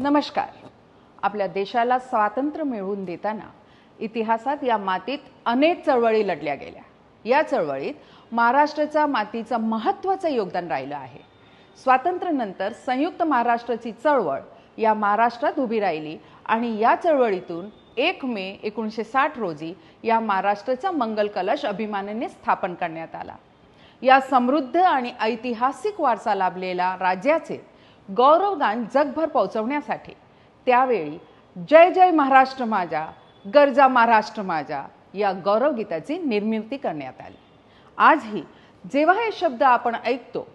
नमस्कार. आपल्या देशाला स्वातंत्र्य मिळवून देताना इतिहासात या मातीत अनेक चळवळी लढल्या गेल्या. या चळवळीत महाराष्ट्राच्या मातीचं महत्त्वाचं योगदान राहिलं आहे. स्वातंत्र्यानंतर संयुक्त महाराष्ट्राची चळवळ या महाराष्ट्रात उभी राहिली आणि या चळवळीतून एक मे एकोणीसशे साठ रोजी या महाराष्ट्राचा मंगल कलश अभिमानाने स्थापन करण्यात आला. या समृद्ध आणि ऐतिहासिक वारसा लाभलेल्या राज्याचे गौरवगान जगभर पोहोचवण्यासाठी. त्यावेळी जय जय महाराष्ट्र माझा गरजा महाराष्ट्र माझा या गौरवगीताची निर्मिती करण्यात आली. आजही जेव्हा हे शब्द आपण ऐकतो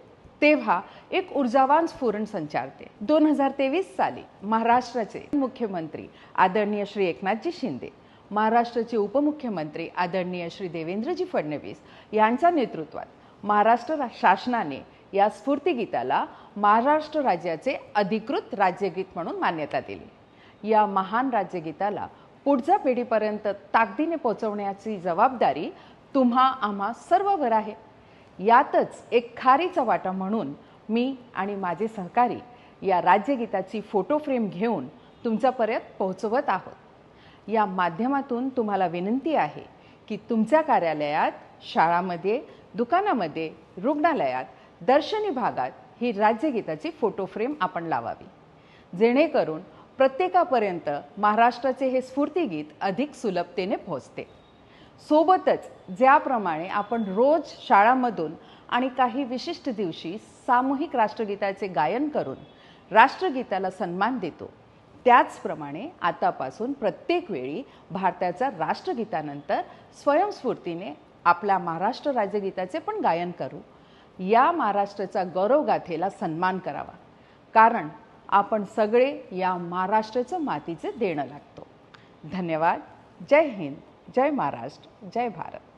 तेव्हा एक ऊर्जावान स्फुरण संचारते. दोन हजार तेवीस साली महाराष्ट्राचे मुख्यमंत्री आदरणीय श्री एकनाथजी शिंदे महाराष्ट्राचे उपमुख्यमंत्री आदरणीय श्री देवेंद्रजी फडणवीस यांच्या नेतृत्वात महाराष्ट्र शासनाने या स्फूर्तिगीताला महाराष्ट्र राज्याचे अधिकृत राज्यगीत म्हणून मान्यता दिली. या महान राज्यगीताला पुढच्या पिढीपर्यंत ताकदीने पोहोचवण्याची जबाबदारी तुम्हा आम्हा सर्ववर आहे. यातच एक खारीचा वाटा म्हणून मी आणि माझे सहकारी या राज्यगीताची फोटो फ्रेम घेऊन तुमच्यापर्यंत पोहोचवत आहोत. या माध्यमातून तुम्हाला विनंती आहे की तुमच्या कार्यालयात शाळामध्ये दुकानामध्ये रुग्णालयात दर्शनी भागात ही राज्यगीताची फोटो फ्रेम आपण लावावी. जेणेकरून प्रत्येकापर्यंत महाराष्ट्राचे हे स्फूर्तीगीत अधिक सुलभतेने पोहोचते. सोबतच ज्याप्रमाणे आपण रोज शाळांमधून आणि काही विशिष्ट दिवशी सामूहिक राष्ट्रगीताचे गायन करून राष्ट्रगीताला सन्मान देतो त्याचप्रमाणे आतापासून प्रत्येक वेळी भारताच्या राष्ट्रगीतानंतर स्वयंस्फूर्तीने आपल्या महाराष्ट्र राज्यगीताचे पण गायन करू. या महाराष्ट्राच्या गौरवगाथेला सन्मान करावा. कारण आपण सगळे या महाराष्ट्राचं मातीचे देणं लागतो. धन्यवाद. जय हिंद. जय महाराष्ट्र. जय भारत.